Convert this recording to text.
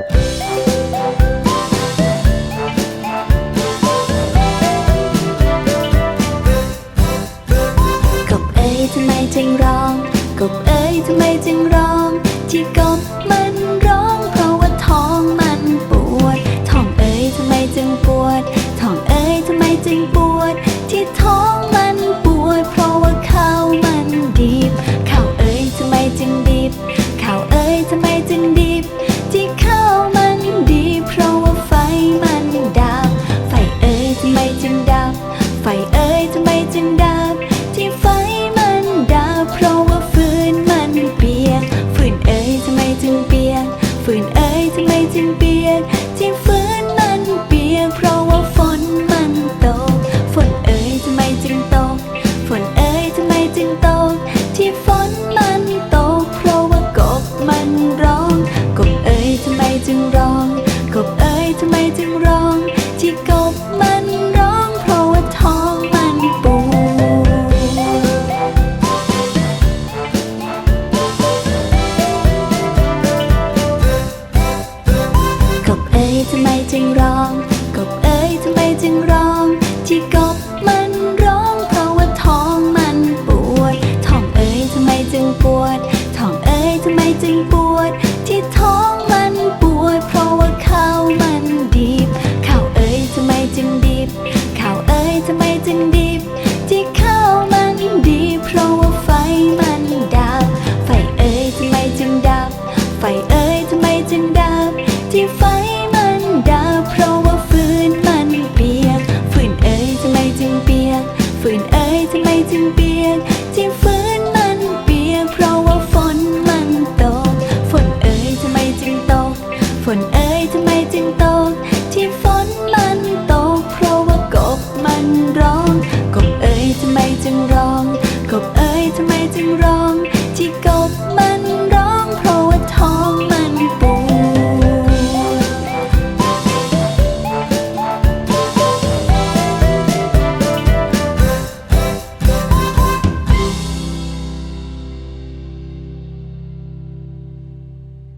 กบเอ้ยทำไมจึงร้อง กบเอ้ยทำไมจึงร้อง ที่กบมันร้อง เพราะว่าท้องมันปวด ท้องเอ้ยทำไมจึงปวด ท้องเอ้ยทำไมจึงปวด จึงเปียกที่ฟื้นมันเปียกเพราะว่าฝนมันตก ฝนเอ๋ยทำไมจึงตก ฝนเอ๋ยทำไมจึงตก ที่ฝนมันตก เพราะว่ากบมันร้อง กบเอ๋ยทำไมจึงร้อง กบเอ๋ยทำไมจึงร้อง ที่กบมัน ที่กบมันร้องเพราะว่าท้องมันปวด ท้องเอ๋ยทำไมจึงปวด ท้องเอ๋ยทำไมจึงปวด ที่ท้อง ฝืนเอ้ยทำไมจึงเปียกที่ฝืนมันเปียกเพราะว่าฝนมันตก ฝนเอ้ยทำไมจึงตก ฝนเอ้ยทำไมจึงตก ที่ฝนมันตก เพราะว่ากบมันร